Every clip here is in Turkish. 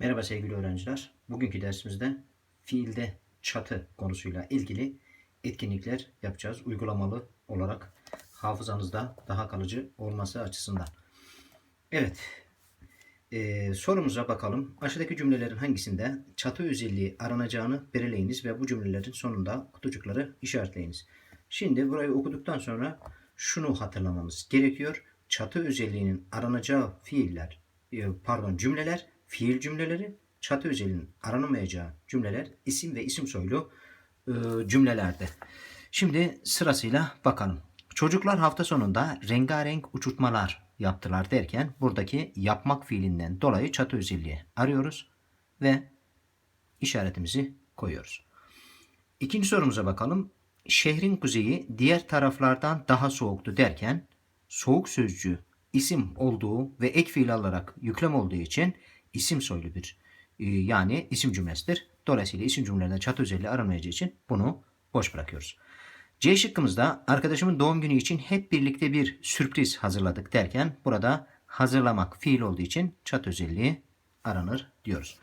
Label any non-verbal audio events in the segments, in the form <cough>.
Merhaba sevgili öğrenciler. Bugünkü dersimizde fiilde çatı konusuyla ilgili etkinlikler yapacağız. Uygulamalı olarak hafızanızda daha kalıcı olması açısından. Evet. Ee, sorumuza bakalım. Aşağıdaki cümlelerin hangisinde çatı özelliği aranacağını belirleyiniz ve bu cümlelerin sonunda kutucukları işaretleyiniz. Şimdi burayı okuduktan sonra şunu hatırlamamız gerekiyor. Çatı özelliğinin aranacağı fiiller, e, pardon cümleler fiil cümleleri, çatı özelliğinin aranamayacağı cümleler isim ve isim soylu e, cümlelerde. Şimdi sırasıyla bakalım. Çocuklar hafta sonunda rengarenk uçurtmalar yaptılar derken buradaki yapmak fiilinden dolayı çatı özelliği arıyoruz ve işaretimizi koyuyoruz. İkinci sorumuza bakalım. Şehrin kuzeyi diğer taraflardan daha soğuktu derken soğuk sözcüğü isim olduğu ve ek fiil alarak yüklem olduğu için isim soylu bir e, yani isim cümlesidir. Dolayısıyla isim cümlelerinde çatı özelliği aranmayacağı için bunu boş bırakıyoruz. C şıkkımızda arkadaşımın doğum günü için hep birlikte bir sürpriz hazırladık derken burada hazırlamak fiil olduğu için çatı özelliği aranır diyoruz.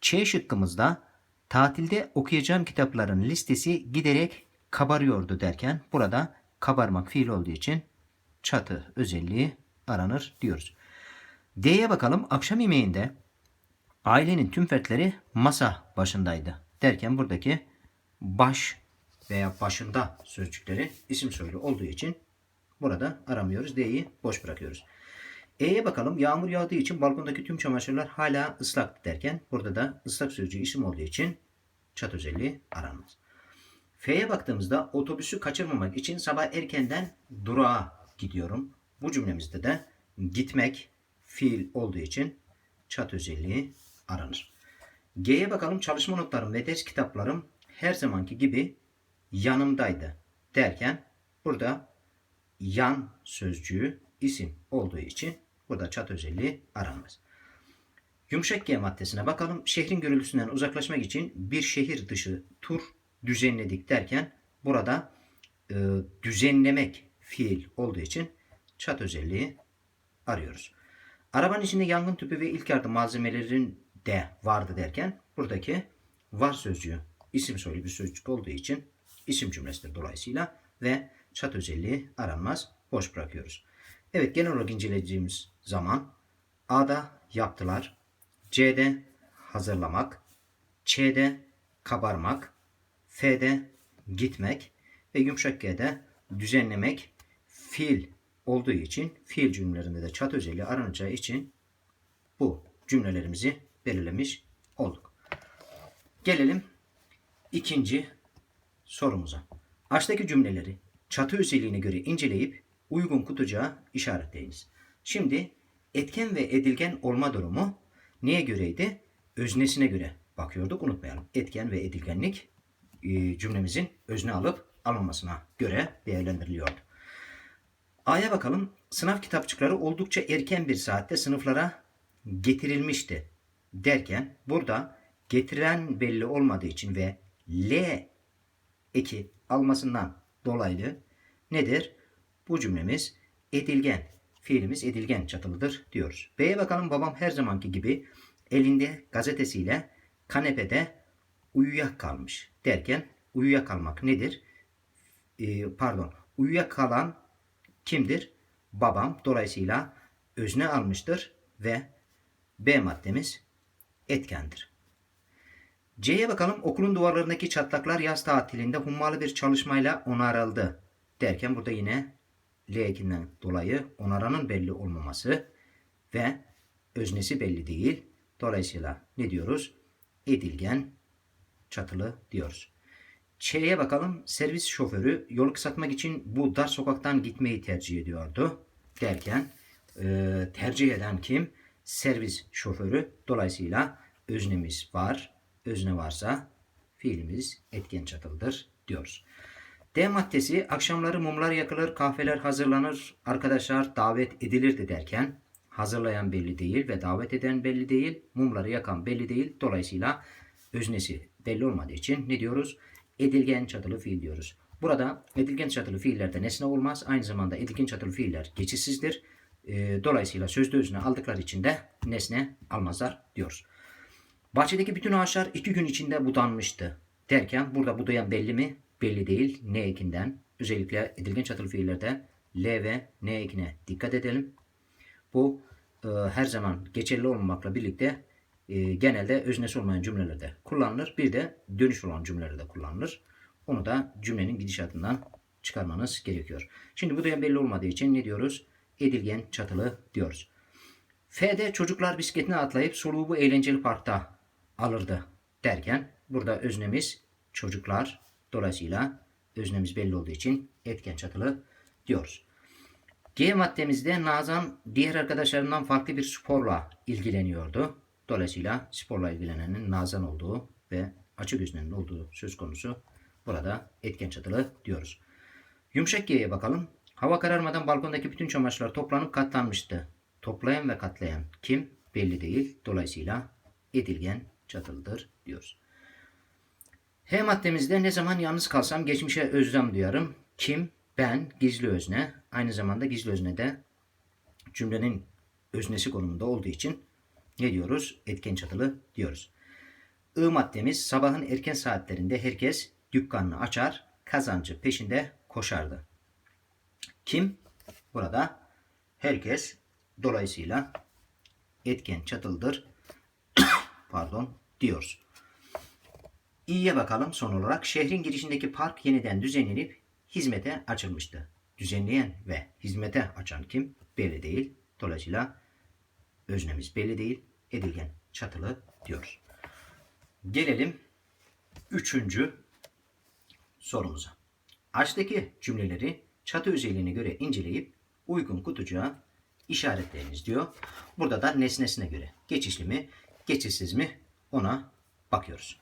Ç şıkkımızda tatilde okuyacağım kitapların listesi giderek kabarıyordu derken burada kabarmak fiil olduğu için çatı özelliği aranır diyoruz. D'ye bakalım. Akşam yemeğinde ailenin tüm fertleri masa başındaydı derken buradaki baş veya başında sözcükleri isim soylu olduğu için burada aramıyoruz. D'yi boş bırakıyoruz. E'ye bakalım. Yağmur yağdığı için balkondaki tüm çamaşırlar hala ıslak derken burada da ıslak sözcüğü isim olduğu için çat özelliği aranmaz. F'ye baktığımızda otobüsü kaçırmamak için sabah erkenden durağa gidiyorum. Bu cümlemizde de gitmek fiil olduğu için çat özelliği aranır. G'ye bakalım çalışma notlarım ve ders kitaplarım her zamanki gibi yanımdaydı derken burada yan sözcüğü isim olduğu için burada çat özelliği aranmaz. Yumuşak G maddesine bakalım. Şehrin gürültüsünden uzaklaşmak için bir şehir dışı tur düzenledik derken burada e, düzenlemek fiil olduğu için çat özelliği arıyoruz. Arabanın içinde yangın tüpü ve ilk yardım malzemelerin de vardı derken buradaki var sözcüğü isim soylu bir sözcük olduğu için isim cümlesidir dolayısıyla ve çat özelliği aranmaz boş bırakıyoruz. Evet genel olarak inceleyeceğimiz zaman A'da yaptılar, C'de hazırlamak, Ç'de kabarmak, F'de gitmek ve yumuşak G'de düzenlemek fiil olduğu için fiil cümlelerinde de çat özelliği aranacağı için bu cümlelerimizi belirlemiş olduk. Gelelim ikinci sorumuza. Aşağıdaki cümleleri çatı özelliğine göre inceleyip uygun kutucuğa işaretleyiniz. Şimdi etken ve edilgen olma durumu neye göreydi? Öznesine göre bakıyorduk unutmayalım. Etken ve edilgenlik e, cümlemizin özne alıp almamasına göre değerlendiriliyordu. A'ya bakalım. Sınav kitapçıkları oldukça erken bir saatte sınıflara getirilmişti derken burada getiren belli olmadığı için ve L eki almasından dolayı nedir? Bu cümlemiz edilgen. Fiilimiz edilgen çatılıdır diyoruz. B'ye bakalım babam her zamanki gibi elinde gazetesiyle kanepede uyuyakalmış derken uyuyakalmak nedir? Ee, pardon uyuyakalan kimdir? Babam. Dolayısıyla özne almıştır ve B maddemiz etkendir. C'ye bakalım. Okulun duvarlarındaki çatlaklar yaz tatilinde hummalı bir çalışmayla onarıldı. Derken burada yine L dolayı onaranın belli olmaması ve öznesi belli değil. Dolayısıyla ne diyoruz? Edilgen çatılı diyoruz. Ç'ye bakalım. Servis şoförü yolu kısaltmak için bu dar sokaktan gitmeyi tercih ediyordu. Derken e, tercih eden kim? Servis şoförü. Dolayısıyla öznemiz var. Özne varsa fiilimiz etken çatılıdır diyoruz. D maddesi akşamları mumlar yakılır, kahveler hazırlanır, arkadaşlar davet edilirdi derken hazırlayan belli değil ve davet eden belli değil, mumları yakan belli değil. Dolayısıyla öznesi belli olmadığı için ne diyoruz? Edilgen çatılı fiil diyoruz. Burada edilgen çatılı fiillerde nesne olmaz. Aynı zamanda edilgen çatılı fiiller geçişsizdir. E, dolayısıyla sözde özne aldıkları için de nesne almazlar diyoruz. Bahçedeki bütün ağaçlar iki gün içinde budanmıştı. Derken burada budayan belli mi? Belli değil. Ne ekinden. Özellikle edilgen çatılı fiillerde L ve N ekine dikkat edelim. Bu e, her zaman geçerli olmamakla birlikte e, genelde öznesi olmayan cümlelerde kullanılır. Bir de dönüş olan cümlelerde kullanılır. Onu da cümlenin gidişatından çıkarmanız gerekiyor. Şimdi bu da belli olmadığı için ne diyoruz? Edilgen çatılı diyoruz. F'de çocuklar bisikletine atlayıp soluğu eğlenceli parkta alırdı derken burada öznemiz çocuklar dolayısıyla öznemiz belli olduğu için etken çatılı diyoruz. G maddemizde Nazan diğer arkadaşlarından farklı bir sporla ilgileniyordu. Dolayısıyla sporla ilgilenenin Nazan olduğu ve açık öznenin olduğu söz konusu burada etken çatılı diyoruz. Yumuşak G'ye bakalım. Hava kararmadan balkondaki bütün çamaşırlar toplanıp katlanmıştı. Toplayan ve katlayan kim belli değil. Dolayısıyla edilgen çatılıdır diyoruz. H maddemizde ne zaman yalnız kalsam geçmişe özlem duyarım. Kim? Ben, gizli özne. Aynı zamanda gizli özne de cümlenin öznesi konumunda olduğu için ne diyoruz? Etken çatılı diyoruz. I maddemiz sabahın erken saatlerinde herkes dükkanını açar, kazancı peşinde koşardı. Kim? Burada herkes dolayısıyla etken çatıldır <coughs> pardon diyoruz. İyiye bakalım son olarak. Şehrin girişindeki park yeniden düzenlenip hizmete açılmıştı. Düzenleyen ve hizmete açan kim? Belli değil. Dolayısıyla öznemiz belli değil. Edilgen çatılı diyoruz. Gelelim üçüncü sorumuza. Aşağıdaki cümleleri çatı özelliğine göre inceleyip uygun kutucuğa işaretleyiniz diyor. Burada da nesnesine göre geçişli mi, geçişsiz mi ona bakıyoruz.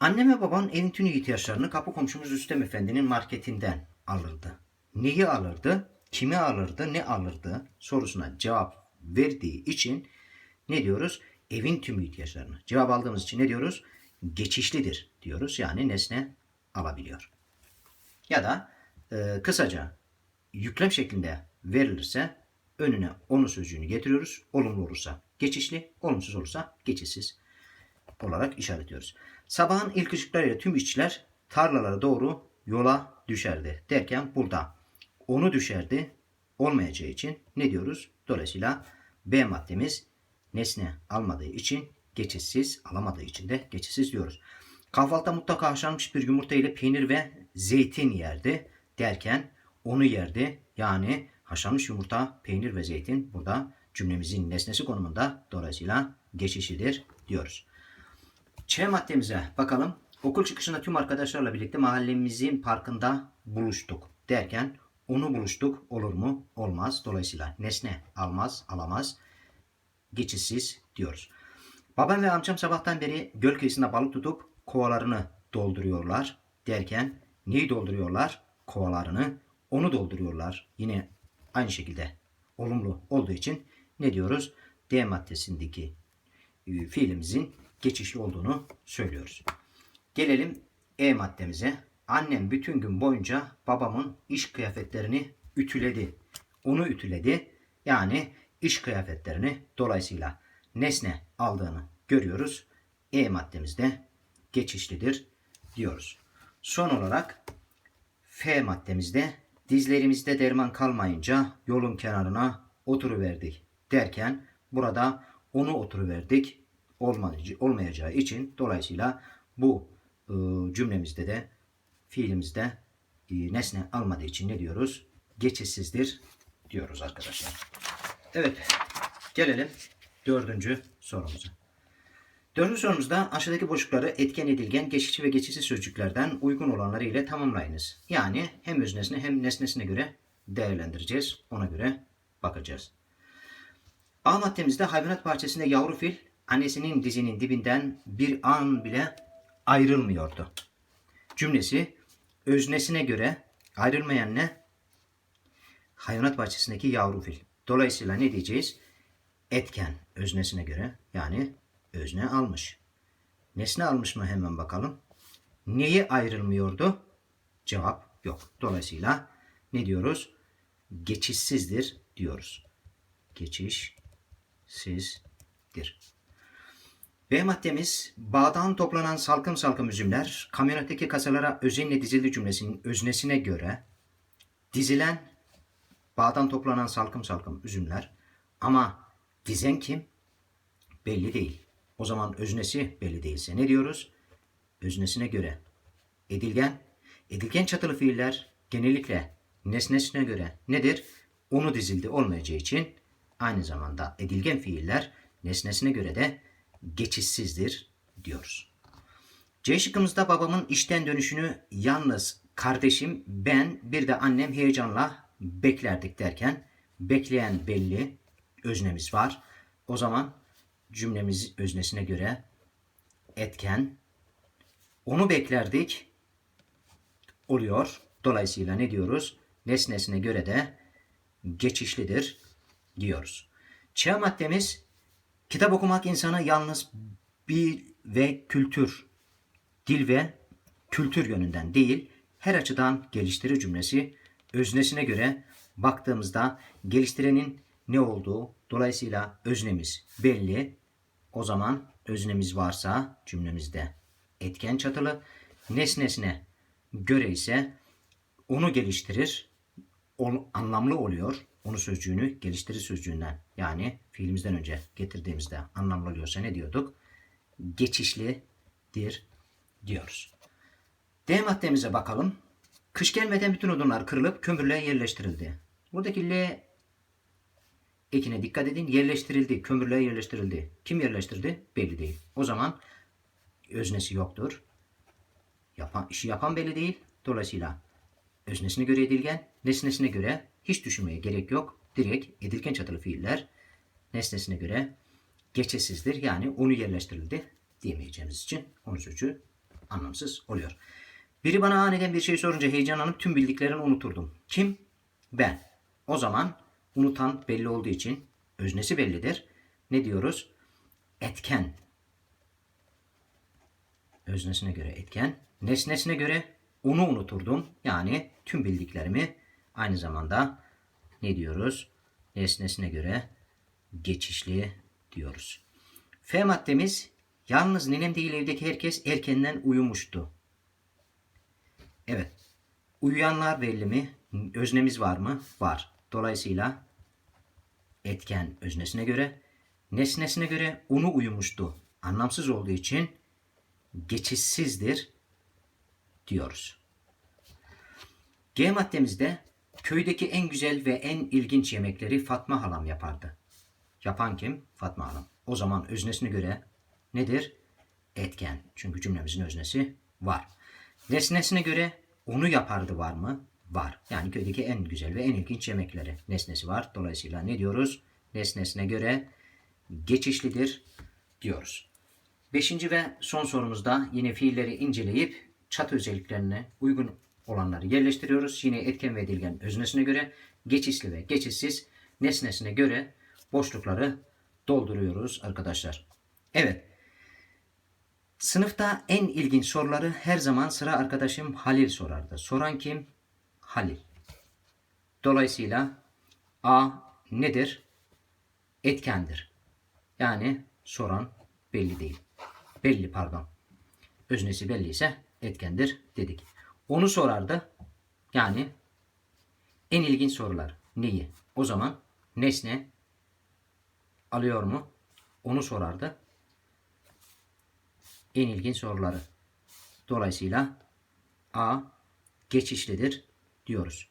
Annem ve babam evin tüm ihtiyaçlarını kapı komşumuz Rüstem Efendi'nin marketinden alırdı. Neyi alırdı, kimi alırdı, ne alırdı sorusuna cevap verdiği için ne diyoruz? Evin tüm ihtiyaçlarını. Cevap aldığımız için ne diyoruz? Geçişlidir diyoruz. Yani nesne alabiliyor. Ya da e, kısaca yüklem şeklinde verilirse önüne onu sözcüğünü getiriyoruz. Olumlu olursa geçişli, olumsuz olursa geçişsiz olarak işaretliyoruz. Sabahın ilk ışıklarıyla tüm işçiler tarlalara doğru yola düşerdi derken burada onu düşerdi olmayacağı için ne diyoruz? Dolayısıyla B maddemiz nesne almadığı için geçişsiz, alamadığı için de geçişsiz diyoruz. Kahvaltıda mutlaka haşlanmış bir yumurta ile peynir ve zeytin yerdi derken onu yerdi. Yani haşlanmış yumurta, peynir ve zeytin burada cümlemizin nesnesi konumunda dolayısıyla geçişidir diyoruz. Ç maddemize bakalım. Okul çıkışında tüm arkadaşlarla birlikte mahallemizin parkında buluştuk derken onu buluştuk olur mu? Olmaz. Dolayısıyla nesne almaz, alamaz. Geçişsiz diyoruz. Babam ve amcam sabahtan beri göl kıyısında balık tutup kovalarını dolduruyorlar derken neyi dolduruyorlar? Kovalarını. Onu dolduruyorlar. Yine aynı şekilde olumlu olduğu için ne diyoruz? D maddesindeki e, fiilimizin geçişli olduğunu söylüyoruz. Gelelim E maddemize. Annem bütün gün boyunca babamın iş kıyafetlerini ütüledi. Onu ütüledi. Yani iş kıyafetlerini dolayısıyla nesne aldığını görüyoruz. E maddemizde geçişlidir diyoruz. Son olarak F maddemizde dizlerimizde derman kalmayınca yolun kenarına oturuverdik derken burada onu oturuverdik olmayacağı için dolayısıyla bu e, cümlemizde de fiilimizde e, nesne almadığı için ne diyoruz? Geçişsizdir diyoruz arkadaşlar. Evet gelelim dördüncü sorumuza. Dördüncü sorumuzda aşağıdaki boşlukları etken edilgen, geçici ve geçişsiz sözcüklerden uygun olanları ile tamamlayınız. Yani hem öznesine hem nesnesine göre değerlendireceğiz. Ona göre bakacağız. A maddemizde hayvanat bahçesinde yavru fil annesinin dizinin dibinden bir an bile ayrılmıyordu. Cümlesi öznesine göre ayrılmayan ne? Hayvanat bahçesindeki yavru fil. Dolayısıyla ne diyeceğiz? Etken öznesine göre yani özne almış. Nesne almış mı hemen bakalım. Neyi ayrılmıyordu? Cevap yok. Dolayısıyla ne diyoruz? Geçişsizdir diyoruz. geçişsizdir. B maddemiz bağdan toplanan salkım salkım üzümler kamyonetteki kasalara özenle dizildi cümlesinin öznesine göre dizilen bağdan toplanan salkım salkım üzümler ama dizen kim? Belli değil. O zaman öznesi belli değilse ne diyoruz? Öznesine göre. Edilgen, edilgen çatılı fiiller genellikle nesnesine göre nedir? Onu dizildi olmayacağı için aynı zamanda edilgen fiiller nesnesine göre de geçişsizdir diyoruz. C şıkkımızda babamın işten dönüşünü yalnız kardeşim, ben bir de annem heyecanla beklerdik derken bekleyen belli öznemiz var. O zaman cümlemiz öznesine göre etken onu beklerdik oluyor. Dolayısıyla ne diyoruz? Nesnesine göre de geçişlidir diyoruz. Ç maddemiz kitap okumak insanı yalnız bir ve kültür, dil ve kültür yönünden değil, her açıdan geliştirir cümlesi öznesine göre baktığımızda geliştirenin ne olduğu dolayısıyla öznemiz belli. O zaman öznemiz varsa cümlemizde etken çatılı, nesnesine göre ise onu geliştirir, ol- anlamlı oluyor. Onu sözcüğünü geliştirir sözcüğünden yani fiilimizden önce getirdiğimizde anlamlı oluyorsa ne diyorduk? Geçişlidir diyoruz. D maddemize bakalım. Kış gelmeden bütün odunlar kırılıp kömürle yerleştirildi. Buradaki L ekine dikkat edin. Yerleştirildi. Kömürle yerleştirildi. Kim yerleştirdi? Belli değil. O zaman öznesi yoktur. Yapan, işi yapan belli değil. Dolayısıyla öznesine göre edilgen, nesnesine göre hiç düşünmeye gerek yok. Direkt edilgen çatılı fiiller nesnesine göre geçesizdir. Yani onu yerleştirildi diyemeyeceğimiz için onun sözcüğü anlamsız oluyor. Biri bana aniden bir şey sorunca heyecanlanıp tüm bildiklerini unuturdum. Kim? Ben. O zaman unutan belli olduğu için öznesi bellidir. Ne diyoruz? Etken. Öznesine göre etken. Nesnesine göre onu unuturdum. Yani tüm bildiklerimi aynı zamanda ne diyoruz? Nesnesine göre geçişli diyoruz. F maddemiz yalnız ninem değil evdeki herkes erkenden uyumuştu. Evet. Uyuyanlar belli mi? Öznemiz var mı? Var. Dolayısıyla etken öznesine göre, nesnesine göre onu uyumuştu. Anlamsız olduğu için geçişsizdir diyoruz. G maddemizde köydeki en güzel ve en ilginç yemekleri Fatma halam yapardı. Yapan kim? Fatma halam. O zaman öznesine göre nedir? Etken. Çünkü cümlemizin öznesi var. Nesnesine göre onu yapardı var mı? Var. Yani köydeki en güzel ve en ilginç yemekleri. Nesnesi var. Dolayısıyla ne diyoruz? Nesnesine göre geçişlidir diyoruz. Beşinci ve son sorumuzda yine fiilleri inceleyip çat özelliklerine uygun olanları yerleştiriyoruz. Yine etken ve edilgen öznesine göre geçişli ve geçişsiz nesnesine göre boşlukları dolduruyoruz arkadaşlar. Evet. Sınıfta en ilginç soruları her zaman sıra arkadaşım Halil sorardı. Soran kim? Halil. Dolayısıyla A nedir? Etkendir. Yani soran belli değil. Belli pardon. Öznesi belli ise etkendir dedik. Onu sorardı. Yani en ilginç sorular. Neyi? O zaman nesne alıyor mu? Onu sorardı. En ilginç soruları. Dolayısıyla A geçişlidir diyoruz.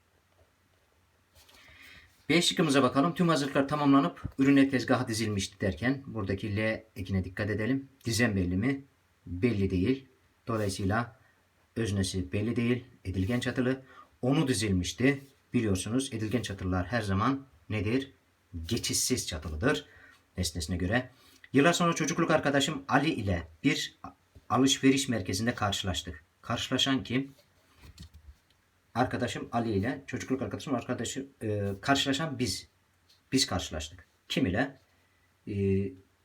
B şıkkımıza bakalım. Tüm hazırlıklar tamamlanıp ürünler tezgaha dizilmişti derken buradaki L ekine dikkat edelim. Dizen belli mi? Belli değil. Dolayısıyla öznesi belli değil. Edilgen çatılı. Onu dizilmişti. Biliyorsunuz edilgen çatılılar her zaman nedir? Geçişsiz çatılıdır. Nesnesine göre. Yıllar sonra çocukluk arkadaşım Ali ile bir alışveriş merkezinde karşılaştık. Karşılaşan kim? Arkadaşım Ali ile çocukluk arkadaşım arkadaşı e, karşılaşan biz. Biz karşılaştık. Kim ile? E,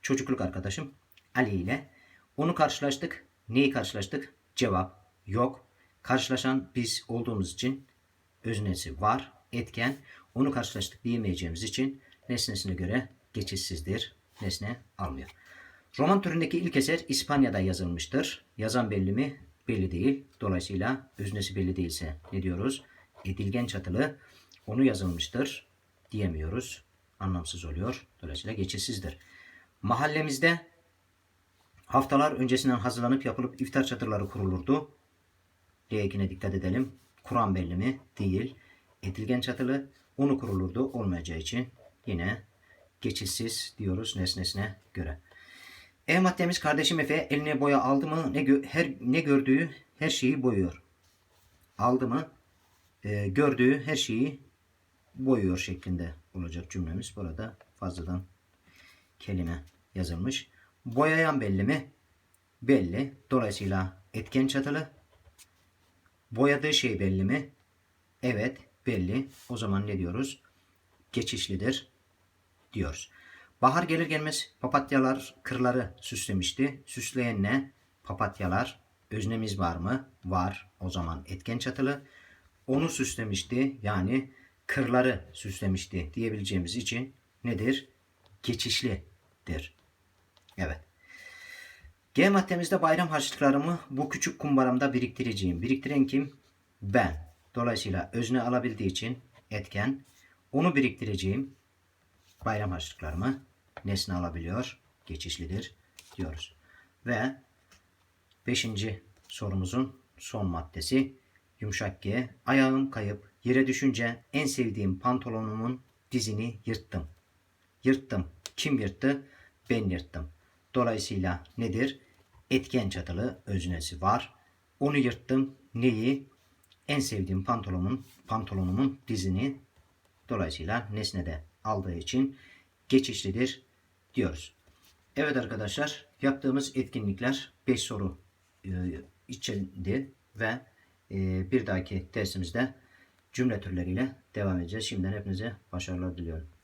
çocukluk arkadaşım Ali ile. Onu karşılaştık. Neyi karşılaştık? Cevap yok. Karşılaşan biz olduğumuz için öznesi var, etken. Onu karşılaştık diyemeyeceğimiz için nesnesine göre geçişsizdir. Nesne almıyor. Roman türündeki ilk eser İspanya'da yazılmıştır. Yazan belli mi? Belli değil. Dolayısıyla öznesi belli değilse ne diyoruz? Edilgen çatılı onu yazılmıştır diyemiyoruz. Anlamsız oluyor. Dolayısıyla geçişsizdir. Mahallemizde haftalar öncesinden hazırlanıp yapılıp iftar çadırları kurulurdu. L2'ne dikkat edelim. Kur'an belli mi? Değil. Edilgen çatılı onu kurulurdu olmayacağı için yine geçişsiz diyoruz nesnesine göre. E maddemiz kardeşim Efe eline boya aldı mı ne, gö- her, ne gördüğü her şeyi boyuyor. Aldı mı e, gördüğü her şeyi boyuyor şeklinde olacak cümlemiz. Burada fazladan kelime yazılmış. Boyayan belli mi? Belli. Dolayısıyla etken çatılı. Boyadığı şey belli mi? Evet belli. O zaman ne diyoruz? Geçişlidir diyoruz. Bahar gelir gelmez papatyalar kırları süslemişti. Süsleyen ne? Papatyalar. Öznemiz var mı? Var. O zaman etken çatılı. Onu süslemişti. Yani kırları süslemişti diyebileceğimiz için nedir? Geçişlidir. Evet. G maddemizde bayram harçlıklarımı bu küçük kumbaramda biriktireceğim. Biriktiren kim? Ben. Dolayısıyla özne alabildiği için etken. Onu biriktireceğim. Bayram harçlıklarımı nesne alabiliyor. Geçişlidir diyoruz. Ve beşinci sorumuzun son maddesi yumuşak G. Ayağım kayıp yere düşünce en sevdiğim pantolonumun dizini yırttım. Yırttım. Kim yırttı? Ben yırttım. Dolayısıyla nedir? Etken çatılı öznesi var. Onu yırttım. Neyi? En sevdiğim pantolonumun pantolonumun dizini dolayısıyla nesnede aldığı için geçişlidir diyoruz. Evet arkadaşlar yaptığımız etkinlikler 5 soru e, içindi ve e, bir dahaki dersimizde cümle türleriyle devam edeceğiz. Şimdiden hepinize başarılar diliyorum.